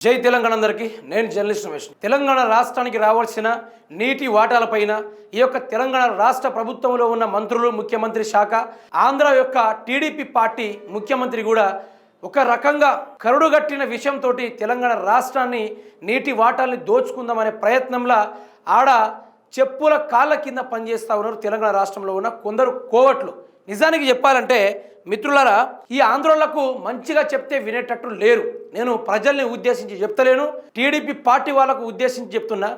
జై తెలంగాణ అందరికీ నేను జర్నలిస్ట్ రమేష్. తెలంగాణ రాష్ట్రానికి రావాల్సిన నీటి వాటాలపైన ఈ యొక్క తెలంగాణ రాష్ట్ర ప్రభుత్వంలో ఉన్న మంత్రులు ముఖ్యమంత్రి శాఖ ఆంధ్ర యొక్క టీడీపీ పార్టీ ముఖ్యమంత్రి కూడా ఒక రకంగా కరుడుగట్టిన విషయంతో తెలంగాణ రాష్ట్రాన్ని నీటి వాటాల్ని దోచుకుందామనే ప్రయత్నంలో ఆడ చెప్పుల కాళ్ళ కింద పనిచేస్తూ ఉన్నారు తెలంగాణ రాష్ట్రంలో ఉన్న కొందరు కోవట్లు. నిజానికి చెప్పాలంటే మిత్రులారా ఈ ఆందోళనకు మంచిగా చెప్తే వినేటట్టు లేరు. నేను ప్రజల్ని ఉద్దేశించి చెప్తలేను టీడీపీ పార్టీ వాళ్ళకు ఉద్దేశించి చెప్తున్నా.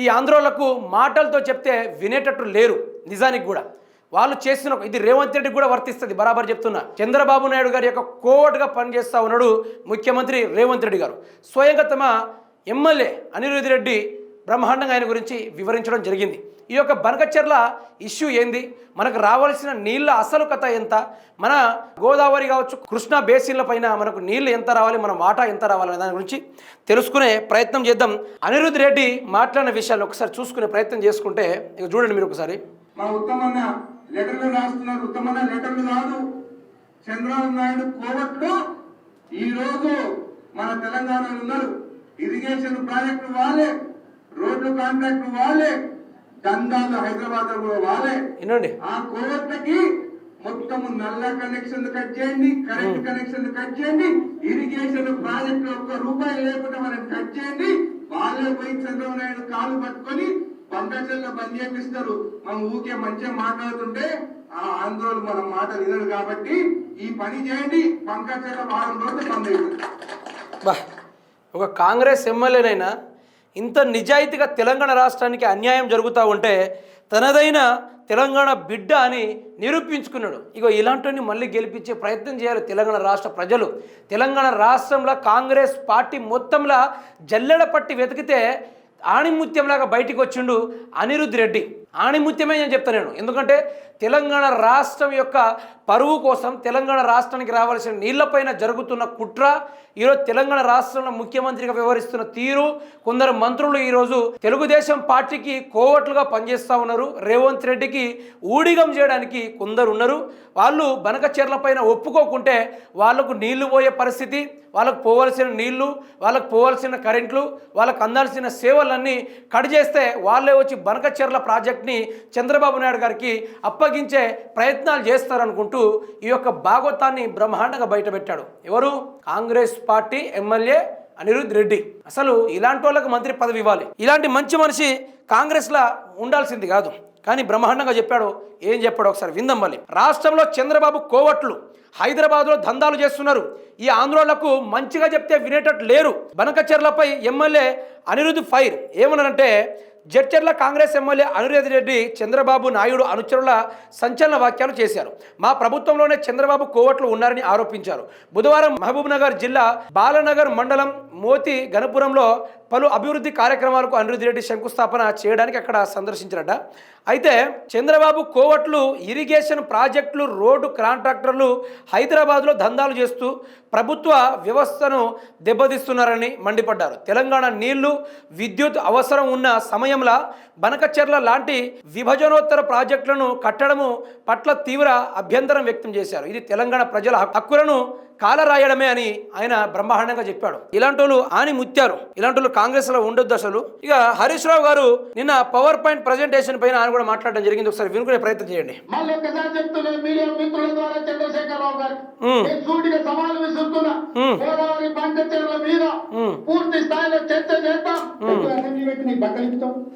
ఈ ఆందోళనకు మాటలతో చెప్తే వినేటట్టు లేరు నిజానికి కూడా. వాళ్ళు చేసిన ఇది రేవంత్ రెడ్డికి కూడా వర్తిస్తుంది బరాబర్ చెప్తున్నా. చంద్రబాబు నాయుడు గారి యొక్క కోవట్గా పనిచేస్తూ ఉన్నాడు ముఖ్యమంత్రి రేవంత్ రెడ్డి గారు. స్వయంగా తమ ఎమ్మెల్యే అనిరుద్ధ్ రెడ్డి బ్రహ్మాండంగా ఆయన గురించి వివరించడం జరిగింది. ఈ యొక్క బనకచెర్ల ఇష్యూ ఏంది? మనకు రావాల్సిన నీళ్ళ అసలు కథ ఎంత? మన గోదావరి కావచ్చు కృష్ణా బేసిన్ల పైన మనకు నీళ్ళు ఎంత రావాలి? మన వాటా ఎంత రావాలి? దాని గురించి తెలుసుకునే ప్రయత్నం చేద్దాం. అనిరుద్ధ్ రెడ్డి మాట్లాడిన విషయాలు ఒకసారి చూసుకునే ప్రయత్నం చేసుకుంటే ఇక చూడండి మీరు ఒకసారి. మా ఉత్తమన్న లెటర్లు రాస్తున్నారు. ఉత్తమన్న లెటర్లు కాదు చంద్రబాబు నాయుడు కోవట్లో ఈ రోజు మన తెలంగాణలో ఉన్నారు. ఇరిగేషన్ ప్రాజెక్టు వాళ్ళే. రోడ్లు కాంట్రాక్ట్ వాళ్ళే దందాలు హైదరాబాద్ కూడా వాళ్ళే. వినండి. ఆ కోవట్లకి మొత్తం నల్ల కనెక్షన్ కట్ చేయండి కరెంట్ కనెక్షన్ కట్ చేయండి ఇరిగేషన్ ప్రాజెక్ట్ ఒక్క రూపాయి లేకుండా మనం కట్ చేయండి వాళ్ళే పోయి చంద్రబాబు నాయుడు కాలు పట్టుకొని పంకజల్లో బంద్ చేపిస్తారు. మనం ఊకే మంచిగా మాట్లాడుతుంటే ఆ ఆందోళన మనం మాట వినరు కాబట్టి ఈ పని చేయండి పంకజల్ల వారం రోజులు బంద్ అవుతుంది ఒక కాంగ్రెస్ ఎమ్మెల్యేనైనా ఇంత నిజాయితీగా తెలంగాణ రాష్ట్రానికి అన్యాయం జరుగుతూ ఉంటే తనదైన తెలంగాణ బిడ్డ అని నిరూపించుకున్నాడు. ఇగో ఇలాంటివన్నీ మళ్ళీ గెలిపించే ప్రయత్నం చేయాలి తెలంగాణ రాష్ట్ర ప్రజలు. తెలంగాణ రాష్ట్రంలో కాంగ్రెస్ పార్టీ మొత్తంలో జల్లెడ పట్టి వెతికితే ఆణిముత్యంలాగా బయటికి వచ్చిండు అనిరుద్ధ్ రెడ్డి. ఆణిముత్యమే నేను చెప్తాను నేను. ఎందుకంటే తెలంగాణ రాష్ట్రం యొక్క పరువు కోసం తెలంగాణ రాష్ట్రానికి రావాల్సిన నీళ్ళపైన జరుగుతున్న కుట్ర ఈరోజు తెలంగాణ రాష్ట్రంలో ముఖ్యమంత్రిగా వ్యవహరిస్తున్న తీరు కొందరు మంత్రులు ఈరోజు తెలుగుదేశం పార్టీకి కోవట్లుగా పనిచేస్తూ ఉన్నారు. రేవంత్ రెడ్డికి ఊడిగం చేయడానికి కొందరు ఉన్నారు. వాళ్ళు బనకచెర్ల పైన ఒప్పుకోకుంటే వాళ్ళకు నీళ్ళు పోయే పరిస్థితి వాళ్ళకు పోవలసిన నీళ్ళు వాళ్ళకు పోవలసిన కరెంట్లు వాళ్ళకు అందాల్సిన సేవలన్నీ కట్ చేస్తే వాళ్ళే వచ్చి బనకచెర్ల ప్రాజెక్ట్ని చంద్రబాబు నాయుడు గారికి అప్పగించే ప్రయత్నాలు చేస్తారనుకుంటూ ఈ యొక్క భాగవతాన్ని బ్రహ్మాండంగా బయటపెట్టాడు. ఎవరు? Congress party MLA Anirudh Reddy. అసలు ఇలాంటి వాళ్ళకి మంత్రి పదవి ఇవ్వాలి. ఇలాంటి మంచి మనిషి కాంగ్రెస్లో ఉండాల్సింది కాదు. కానీ బ్రహ్మాండంగా చెప్పాడు. ఏం చెప్పాడు ఒకసారి విందాం మళ్ళీ. రాష్ట్రంలో చంద్రబాబు కోవట్లు హైదరాబాద్లో దందాలు చేస్తున్నారు. ఈ ఆంధ్రోళ్ళకు మంచిగా చెప్తే వినేటట్టు లేరు. బనకచెర్లపై ఎమ్మెల్యే అనిరుద్ధ్ ఫైర్ ఏమన్నారంటే జడ్చర్ల కాంగ్రెస్ ఎమ్మెల్యే అనురేధ రెడ్డి చంద్రబాబు నాయుడు అనుచరుల సంచలన వ్యాఖ్యలు చేశారు. మా ప్రభుత్వంలోనే చంద్రబాబు కోవట్లు ఉన్నారని ఆరోపించారు. బుధవారం మహబూబ్ నగర్ జిల్లా బాలనగర్ మండలం మోతి గణపురంలో పలు అభివృద్ధి కార్యక్రమాలకు అనిరుద్ధ్ రెడ్డి శంకుస్థాపన చేయడానికి అక్కడ సందర్శించారట. అయితే చంద్రబాబు కోవట్లు ఇరిగేషన్ ప్రాజెక్టులు రోడ్డు కాంట్రాక్టర్లు హైదరాబాద్లో దందాలు చేస్తూ ప్రభుత్వ వ్యవస్థను దెబ్బతీస్తున్నారని మండిపడ్డారు. తెలంగాణ నీళ్ళు విద్యుత్ అవసరం ఉన్న సమయంలో బనకచెర్ల లాంటి విభజనోత్తర ప్రాజెక్టులను కట్టడము పట్ల తీవ్ర అభ్యంతరం వ్యక్తం చేశారు. ఇది తెలంగాణ ప్రజల హక్కులను కాలరాయడమే అని ఆయన బ్రహ్మాండంగా చెప్పాడు. ఇలాంటి వాళ్ళు ఆని ముత్యారు. ఇలాంటి వాళ్ళు కాంగ్రెస్లో ఉండొద్దు అసలు. ఇక హరీష్ రావు గారు నిన్న పవర్ పాయింట్ ప్రజెంటేషన్ పైన ఆయన కూడా మాట్లాడడం జరిగింది. ఒకసారి వినుకునే ప్రయత్నం చేయండి. పూర్తి స్థాయిలో చర్చ చేద్దాం.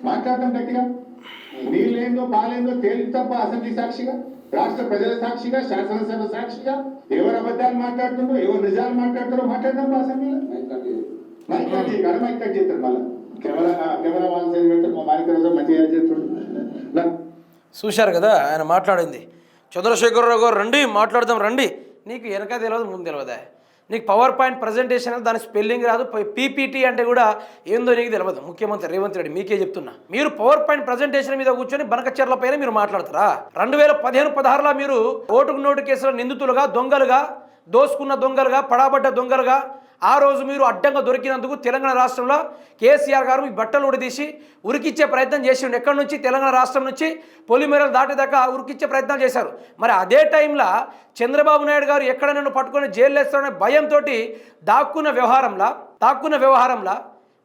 మాట్లాడటం గట్టిగా. నీళ్ళేందో బాలేందో తేలి తప్ప అసెంబ్లీ సాక్షిగా. రాష్ట్ర ప్రజల సాక్షిగా శాసనసభ సాక్షిగా ఎవరు అబద్ధాలు మాట్లాడుతుండో ఎవరు నిజాలు మాట్లాడుతారో మాట్లాడదాం మా అసెంబ్లీలో మైక్ కట్ చేయి గడ మైక్ కట్ చేస్తారు మళ్ళీ. కెమెరా కెమెరా వాళ్ళ సైడ్ పెడతారు మా మాలిక రోజు మంచిగా చేస్తుండ్రు చూశారు కదా ఆయన మాట్లాడింది. చంద్రశేఖరరావు గారు రండి మాట్లాడదాం రండి. నీకు వెనక తెలియదు ముందు తెలియదా నీకు పవర్ పాయింట్ ప్రజెంటేషన్ దాని స్పెల్లింగ్ రాదు. పీపీటీ అంటే కూడా ఏందో నీకు తెలియదు ముఖ్యమంత్రి రేవంత్ రెడ్డి మీకే చెప్తున్నా. మీరు పవర్ పాయింట్ ప్రజెంటేషన్ మీద కూర్చొని బనకచర్ల పైన మీరు మాట్లాడతారా? రెండు వేల పదిహేను పదహారులో మీరు ఓటుకు నోటు కేసులో నిందితులుగా దొంగలుగా దోసుకున్న దొంగలుగా పడాబడ్డ దొంగలుగా ఆ రోజు మీరు అడ్డంగా దొరికినందుకు తెలంగాణ రాష్ట్రంలో కేసీఆర్ గారు మీ బట్టలు ఉడదీసి ఉరికిచ్చే ప్రయత్నం చేసిండు. ఎక్కడి నుంచి? తెలంగాణ రాష్ట్రం నుంచి పొలిమేరలు దాటేదాకా ఉరికిచ్చే ప్రయత్నం చేశారు. మరి అదే టైంలో చంద్రబాబు నాయుడు గారు ఎక్కడ నన్ను పట్టుకొని జైలు వేస్తారనే భయంతో దాక్కున్న వ్యవహారంలా దాక్కున్న వ్యవహారంలా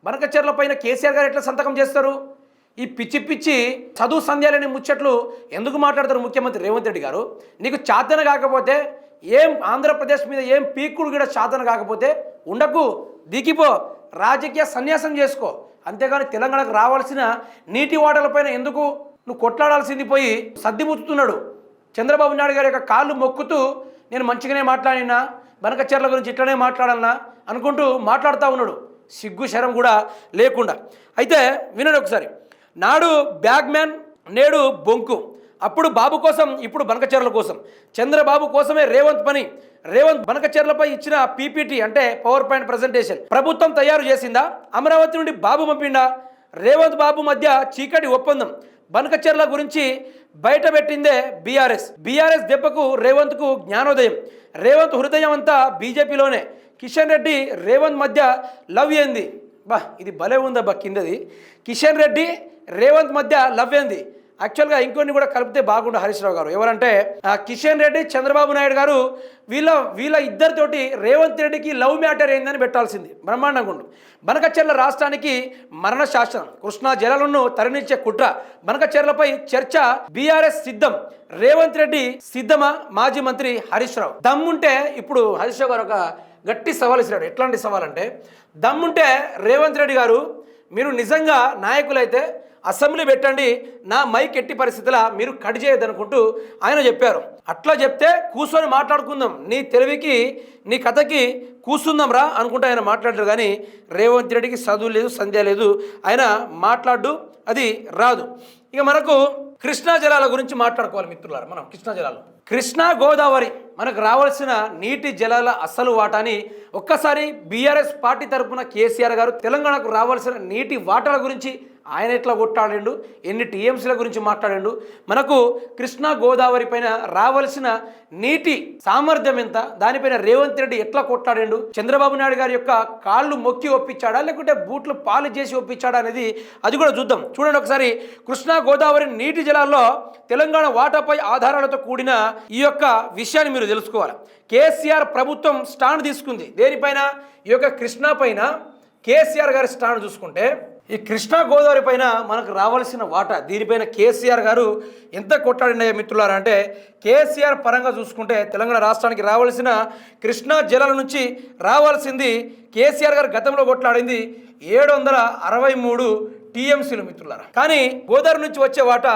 బనకచర్ల పైన కేసీఆర్ గారు ఎట్లా సంతకం చేస్తారు? ఈ పిచ్చి పిచ్చి చదువు సంధ్యాలని ముచ్చట్లు ఎందుకు మాట్లాడతారు ముఖ్యమంత్రి రేవంత్ రెడ్డి గారు? నీకు చాతన కాకపోతే ఏం ఆంధ్రప్రదేశ్ మీద ఏం పీకుడు కూడా చాతన కాకపోతే ఉండకు దిగిపో రాజకీయ సన్యాసం చేసుకో. అంతేగాని తెలంగాణకు రావాల్సిన నీటి వాటలపైన ఎందుకు నువ్వు కొట్లాడాల్సింది పోయి సర్దిపుచ్చుతున్నాడు చంద్రబాబు నాయుడు గారి యొక్క కాళ్ళు మొక్కుతూ నేను మంచిగానే మాట్లాడినా బనకచర్ల గురించి ఇట్లనే మాట్లాడాలన్నా అనుకుంటూ మాట్లాడుతూ ఉన్నాడు. సిగ్గు శరం కూడా లేకుండా. అయితే వినండి ఒకసారి. నాడు బ్యాగ్ మ్యాన్ నేడు బొంకు. అప్పుడు బాబు కోసం ఇప్పుడు బనకచర్ల కోసం. చంద్రబాబు కోసమే రేవంత్ పని. రేవంత్ బనకచర్లపై ఇచ్చిన పీపీటీ అంటే పవర్ పాయింట్ ప్రజెంటేషన్ ప్రభుత్వం తయారు చేసిందా? అమరావతి నుండి బాబు పంపిండా? రేవంత్ బాబు మధ్య చీకటి ఒప్పందం. బనకచర్ల గురించి బయటపెట్టిందే బీఆర్ఎస్. బీఆర్ఎస్ దెబ్బకు రేవంత్కు జ్ఞానోదయం. రేవంత్ హృదయం అంతా బీజేపీలోనే. కిషన్ రెడ్డి రేవంత్ మధ్య లవ్ ఏంది? బా ఇది భలే ఉందబ్బా కిందది. కిషన్ రెడ్డి రేవంత్ మధ్య లవ్ ఏంది? యాక్చువల్గా ఇంకొన్ని కూడా కలిపితే బాగుండు హరీష్ రావు గారు. ఎవరంటే కిషన్ రెడ్డి చంద్రబాబు నాయుడు గారు వీళ్ళ వీళ్ళ ఇద్దరితోటి రేవంత్ రెడ్డికి లవ్ మ్యాటర్ ఏందని పెట్టాల్సింది. బ్రహ్మాండంగా ఉండు. బనకచెర్ల రాష్ట్రానికి మరణ శాసనం. కృష్ణా జలాలను తరలించే కుట్ర. బనకచెర్లపై చర్చ బీఆర్ఎస్ సిద్ధం. రేవంత్ రెడ్డి సిద్ధమా? మాజీ మంత్రి హరీష్ రావు. దమ్ముంటే ఇప్పుడు హరీష్ రావు గారు ఒక గట్టి సవాల్ ఇస్తున్నాడు ఎట్లాంటి సవాల్ అంటే దమ్ముంటే రేవంత్ రెడ్డి గారు మీరు నిజంగా నాయకులైతే అసెంబ్లీ పెట్టండి నా మైక్ ఎట్టి పరిస్థితుల మీరు కట్ చేయదనుకుంటూ ఆయన చెప్పారు. అట్లా చెప్తే కూర్చొని మాట్లాడుకుందాం నీ తెలివికి నీ కథకి కూర్చుందాం రా అనుకుంటూ ఆయన మాట్లాడారు. కానీ రేవంత్ రెడ్డికి చదువు లేదు సంధ్య లేదు ఆయన మాట్లాడు అది రాదు. ఇక మనకు కృష్ణా జలాల గురించి మాట్లాడుకోవాలి మిత్రులారు మనం కృష్ణా జలాలు. కృష్ణా గోదావరి మనకు రావాల్సిన నీటి జలాల అసలు వాటాని ఒక్కసారి బీఆర్ఎస్ పార్టీ తరపున కేసీఆర్ గారు తెలంగాణకు రావాల్సిన నీటి వాటాల గురించి ఆయన ఎట్లా కొట్టాడిండు? ఎన్ని టీఎంసీల గురించి మాట్లాడిండు? మనకు కృష్ణా గోదావరి పైన రావలసిన నీటి సామర్థ్యం ఎంత? దానిపైన రేవంత్ రెడ్డి ఎట్లా కొట్లాడిండు చంద్రబాబు నాయుడు గారి యొక్క కాళ్ళు మొక్కి ఒప్పించాడా? లేకుంటే బూట్లు పాలు చేసి ఒప్పించాడా అనేది అది కూడా చూద్దాం. చూడండి ఒకసారి. కృష్ణా గోదావరి నీటి జలాల్లో తెలంగాణ వాటాపై ఆధారాలతో కూడిన ఈ యొక్క విషయాన్ని మీరు తెలుసుకోవాలి. కేసీఆర్ ప్రభుత్వం స్టాండ్ తీసుకుంది. దేనిపైన? ఈ యొక్క కృష్ణా పైన కేసీఆర్ గారి స్టాండ్ చూసుకుంటే ఈ కృష్ణా గోదావరి పైన మనకు రావాల్సిన వాటా దీనిపైన కేసీఆర్ గారు ఎంత కొట్టాడినాయో మిత్రులారా అంటే కేసీఆర్ పరంగా చూసుకుంటే తెలంగాణ రాష్ట్రానికి రావాల్సిన కృష్ణా జలాల నుంచి రావాల్సింది కేసీఆర్ గారు గతంలో కొట్లాడింది ఏడు వందల అరవై మూడు టీఎంసీలు మిత్రులారా. కానీ గోదావరి నుంచి వచ్చే వాటా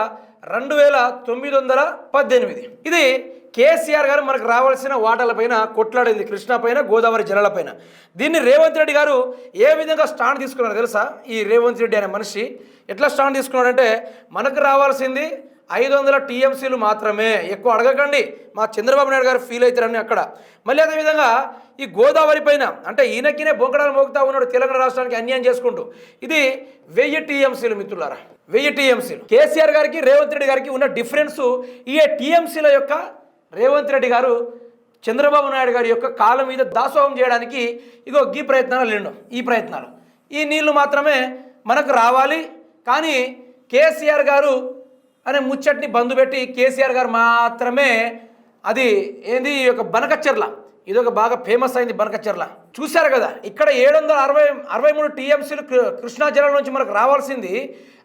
రెండు వేల తొమ్మిది వందల పద్దెనిమిది. ఇది కేసీఆర్ గారు మనకు రావాల్సిన వాటాలపైన కొట్లాడింది కృష్ణా పైన గోదావరి జలాలపైన దీన్ని రేవంత్ రెడ్డి గారు ఏ విధంగా స్టాండ్ తీసుకున్నారు తెలుసా? ఈ రేవంత్ రెడ్డి అనే మనిషి ఎట్లా స్టాండ్ తీసుకున్నాడంటే మనకు రావాల్సింది ఐదు వందల టీఎంసీలు మాత్రమే. ఎక్కువ అడగకండి. మా చంద్రబాబు నాయుడు గారు ఫీల్ అవుతారని అక్కడ. మళ్ళీ అదేవిధంగా ఈ గోదావరి పైన అంటే ఈయనకినే బొంకడాలు మోగుతా ఉన్నాడు తెలంగాణ రాష్ట్రానికి అన్యాయం చేసుకుంటూ. ఇది వెయ్యి టీఎంసీలు మిత్రులారా వెయ్యి టీఎంసీలు. కేసీఆర్ గారికి రేవంత్ రెడ్డి గారికి ఉన్న డిఫరెన్స్ ఈ టీఎంసీల యొక్క రేవంత్ రెడ్డి గారు చంద్రబాబు నాయుడు గారి యొక్క కాలం మీద దాసోహం చేయడానికి ఇగో ఈ ప్రయత్నాలు లేండు ఈ ప్రయత్నాలు. ఈ నీళ్ళు మాత్రమే మనకు రావాలి. కానీ కేసీఆర్ గారు అనే ముచ్చట్ని బంధు పెట్టి కేసీఆర్ గారు మాత్రమే అది ఏంది ఈ యొక్క బనకచ్చర్ల ఇది ఒక బాగా ఫేమస్ అయింది బనకచర్ల. చూశారు కదా ఇక్కడ ఏడు వందల అరవై అరవై మూడు టీఎంసీలు కృష్ణా జిల్లా నుంచి మనకు రావాల్సింది.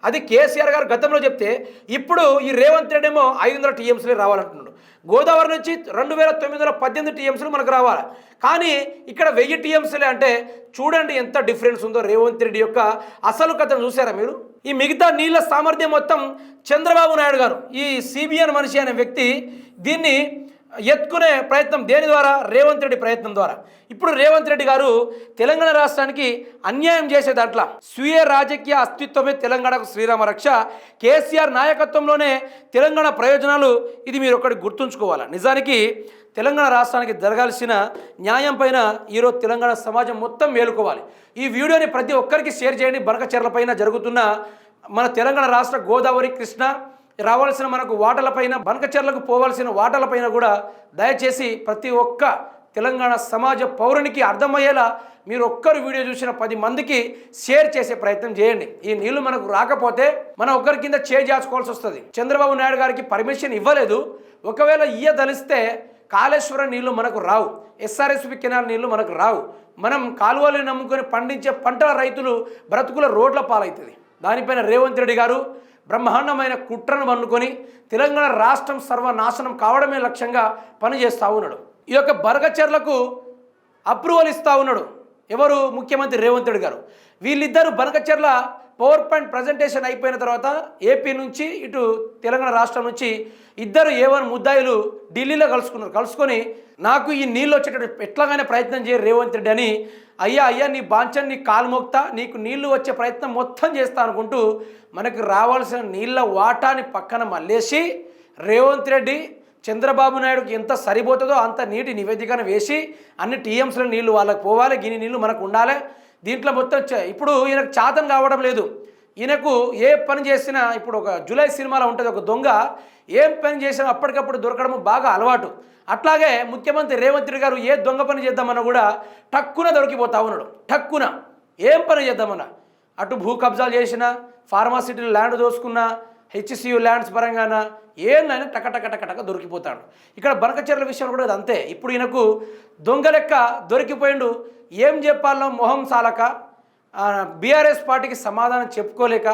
అది కేసీఆర్ గారు గతంలో చెప్తే ఇప్పుడు ఈ రేవంత్ రెడ్డి ఏమో ఐదు వందల టీఎంసీలు రావాలంటున్నాడు. గోదావరి నుంచి రెండు వేల తొమ్మిది వందల పద్దెనిమిది టీఎంసీలు మనకు రావాలి. కానీ ఇక్కడ వెయ్యి టీఎంసీలే అంటే చూడండి ఎంత డిఫరెన్స్ ఉందో రేవంత్ రెడ్డి యొక్క అసలు కథను చూసారా మీరు? ఈ మిగతా నీళ్ళ సామర్థ్యం మొత్తం చంద్రబాబు నాయుడు గారు ఈ సిబిఎన్ మనిషి అనే వ్యక్తి దీన్ని ఎత్తుకునే ప్రయత్నం దేని ద్వారా? రేవంత్ రెడ్డి ప్రయత్నం ద్వారా. ఇప్పుడు రేవంత్ రెడ్డి గారు తెలంగాణ రాష్ట్రానికి అన్యాయం చేసే దాంట్లో స్వీయ రాజకీయ అస్తిత్వమే తెలంగాణకు శ్రీరామ రక్ష. కేసీఆర్ నాయకత్వంలోనే తెలంగాణ ప్రయోజనాలు ఇది మీరు ఒక్కటి గుర్తుంచుకోవాలి? నిజానికి తెలంగాణ రాష్ట్రానికి జరగాల్సిన న్యాయం పైన ఈరోజు తెలంగాణ సమాజం మొత్తం మేలుకోవాలి. ఈ వీడియోని ప్రతి ఒక్కరికి షేర్ చేయండి. బనకచెర్ల పైన జరుగుతున్న మన తెలంగాణ రాష్ట్ర గోదావరి కృష్ణ రావాల్సిన మనకు వాటలపైన బనకచర్లకు పోవాల్సిన వాటలపైన కూడా దయచేసి ప్రతి ఒక్క తెలంగాణ సమాజ పౌరునికి అర్థమయ్యేలా మీరు ఒక్కరు వీడియో చూసిన పది మందికి షేర్ చేసే ప్రయత్నం చేయండి. ఈ నీళ్ళు మనకు రాకపోతే మనం ఒకరి కింద చేసుకోవాల్సి వస్తుంది. చంద్రబాబు నాయుడు గారికి పర్మిషన్ ఇవ్వలేదు. ఒకవేళ ఇయ్యదలిస్తే కాళేశ్వరం నీళ్ళు మనకు రావు. ఎస్ఆర్ఎస్పి కెనాల్ నీళ్ళు మనకు రావు. మనం కాలువలు నమ్ముకొని పండించే పంటల రైతులు బ్రతుకుల రోడ్ల పాలవుతుంది దానిపైన రేవంత్ రెడ్డి గారు బ్రహ్మాండమైన కుట్రను మన్నుకొని తెలంగాణ రాష్ట్రం సర్వనాశనం కావడమే లక్ష్యంగా పనిచేస్తూ ఉన్నాడు. ఈ యొక్క బరగచర్లకు అప్రూవల్ ఇస్తూ ఉన్నాడు. ఎవరు? ముఖ్యమంత్రి రేవంత్ రెడ్డి గారు. వీళ్ళిద్దరు బనకచర్ల పవర్ పాయింట్ ప్రజెంటేషన్ అయిపోయిన తర్వాత ఏపీ నుంచి ఇటు తెలంగాణ రాష్ట్రం నుంచి ఇద్దరు ఏవన్ ముద్దాయిలు ఢిల్లీలో కలుసుకున్నారు. కలుసుకొని నాకు ఈ నీళ్ళు వచ్చేటట్టు ఎట్లాగానే ప్రయత్నం చేయ రేవంత్ రెడ్డి అని అయ్యా అయ్యా నీ బాంచన్ నీ కాలు మోక్తా నీకు నీళ్ళు వచ్చే ప్రయత్నం మొత్తం చేస్తా అనుకుంటూ మనకు రావాల్సిన నీళ్ళ వాటాని పక్కన మళ్ళేసి రేవంత్ రెడ్డి చంద్రబాబు నాయుడుకి ఎంత సరిపోతుందో అంత నీటి నివేదికను వేసి అన్ని టీఎంసీలో నీళ్ళు వాళ్ళకి పోవాలి గిని నీళ్ళు మనకు ఉండాలి. దీంట్లో మొత్తం ఇప్పుడు ఈయనకు చాతం కావడం లేదు. ఈయనకు ఏ పని చేసినా ఇప్పుడు ఒక జూలై సినిమాలో ఉంటుంది ఒక దొంగ ఏం పని చేసినా అప్పటికప్పుడు దొరకడం బాగా అలవాటు. అట్లాగే ముఖ్యమంత్రి రేవంత్ రెడ్డి గారు ఏ దొంగ పని చేద్దామన్నా కూడా టక్కున దొరికిపోతా ఉన్నాడు. టక్కున. ఏం పని చేద్దామన్నా? అటు భూ కబ్జాలు చేసిన ఫార్మాసిటీలు ల్యాండ్ దోసుకున్నా హెచ్సియు ల్యాండ్స్ పరంగాన ఏందైనా టక టక టక టక దొరికిపోతాడు. ఇక్కడ బనకచర్ల విషయంలో కూడా అది అంతే. ఇప్పుడు ఈయనకు దొంగ లెక్క దొరికిపోయిండు. ఏం చెప్పాలో మొహం సాలక బీఆర్ఎస్ పార్టీకి సమాధానం చెప్పుకోలేక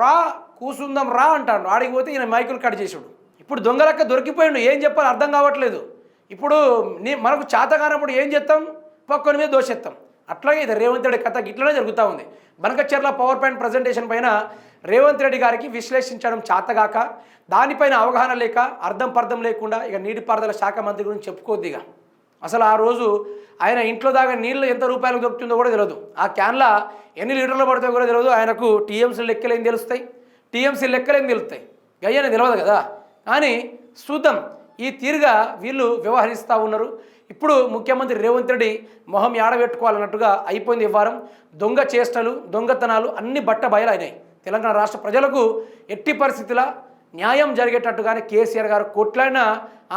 రా కూసుందాం రా అంటాడు. ఆడికి పోతే ఈయన మైకులు కట్ చేసాడు ఇప్పుడు దొంగ లెక్క దొరికిపోయిండు. ఏం చెప్పాలో అర్థం కావట్లేదు. ఇప్పుడు నీ మనకు చేత కానప్పుడు ఏం చేస్తాం? పక్కన మీద దోషెత్తాం. అట్లాగే ఇది రేవంత్ రెడ్డి కథ ఇట్లనే జరుగుతూ ఉంది. బనకచర్ల పవర్ పాయింట్ ప్రజెంటేషన్ పైన రేవంత్ రెడ్డి గారికి విశ్లేషించడం చేతగాక దానిపైన అవగాహన లేక అర్థం పర్థం లేకుండా ఇక నీటిపారుదల శాఖ మంత్రి గురించి చెప్పుకోద్దిగా అసలు ఆ రోజు ఆయన ఇంట్లో దాకా నీళ్ళు ఎంత రూపాయలకు దొరుకుతుందో కూడా తెలియదు ఆ క్యాన్ల ఎన్ని లీటర్లు పడతాయో కూడా తెలియదు ఆయనకు టీఎంసీ లెక్కలు ఏం తెలుస్తాయి. టీఎంసీ లెక్కలేం తెలుస్తాయి. గయ్యని తెలియదు కదా. కానీ చూద్దాం ఈ తీరుగా వీళ్ళు వ్యవహరిస్తూ ఉన్నారు. ఇప్పుడు ముఖ్యమంత్రి రేవంత్ రెడ్డి మొహం ఏడబెట్టుకోవాలన్నట్టుగా అయిపోయింది వారం. దొంగ చేష్టలు దొంగతనాలు అన్ని బట్ట బయలైనాయి తెలంగాణ రాష్ట్ర ప్రజలకు ఎట్టి పరిస్థితుల న్యాయం జరిగేటట్టుగానే కేసీఆర్ గారు కొట్లైనా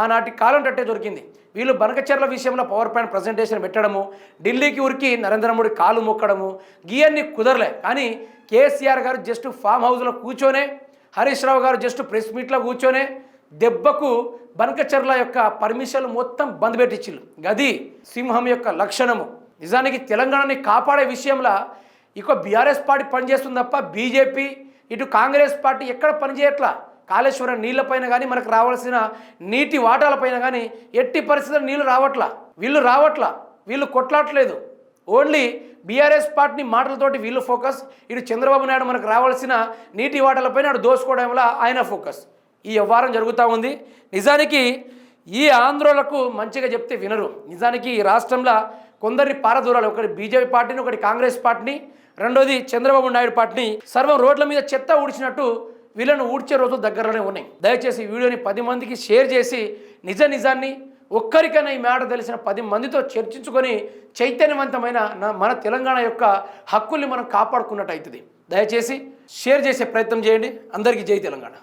ఆనాటి కాలం తట్టే దొరికింది. వీళ్ళు బనకచర్ల విషయంలో పవర్ పాయింట్ ప్రజెంటేషన్ పెట్టడము ఢిల్లీకి ఉరికి నరేంద్ర మోడీ కాలు మొక్కడము గీయన్ని కుదరలే. కానీ కేసీఆర్ గారు జస్ట్ ఫామ్ హౌస్లో కూర్చొనే హరీష్ రావు గారు జస్ట్ ప్రెస్ మీట్లో కూర్చొనే దెబ్బకు బనకచర్ల యొక్క పర్మిషన్లు మొత్తం బంద్ పెట్టించిల్లు గది సింహం యొక్క లక్షణము. నిజానికి తెలంగాణని కాపాడే విషయంలో ఇక బీఆర్ఎస్ పార్టీ పనిచేస్తుంది తప్ప బీజేపీ ఇటు కాంగ్రెస్ పార్టీ ఎక్కడ పనిచేయట్లా? కాళేశ్వరం నీళ్ళపైన కానీ మనకు రావాల్సిన నీటి వాటాలపైన కానీ ఎట్టి పరిస్థితుల్లో నీళ్ళు రావట్లా? వీళ్ళు రావట్లా? వీళ్ళు కొట్లాడట్లేదు. ఓన్లీ బీఆర్ఎస్ పార్టీ మాటలతోటి వీళ్ళు ఫోకస్ ఇటు చంద్రబాబు నాయుడు మనకు రావాల్సిన నీటి వాటాలపైన అటు దోసుకోవడంలో ఆయన ఫోకస్ ఈ వ్యవహారం జరుగుతూ ఉంది. నిజానికి ఈ ఆంధ్రోలకు మంచిగా చెప్తే వినరు. నిజానికి ఈ రాష్ట్రంలో కొందరిని పారదూరాలు. ఒకటి బీజేపీ పార్టీని ఒకటి కాంగ్రెస్ పార్టీని. రెండోది చంద్రబాబు నాయుడు పార్టీని. సర్వం రోడ్ల మీద చెత్త ఊడిచినట్టు వీళ్ళను ఊడ్చే రోజులు దగ్గరలోనే ఉన్నాయి. దయచేసి ఈ వీడియోని పది మందికి షేర్ చేసి నిజ నిజాన్ని ఒక్కరికైనా ఈ మేడ తెలిసిన పది మందితో చర్చించుకొని చైతన్యవంతమైన నా- మన తెలంగాణ యొక్క హక్కుల్ని మనం కాపాడుకున్నట్టు అవుతుంది దయచేసి షేర్ చేసే ప్రయత్నం చేయండి. అందరికీ జై తెలంగాణ.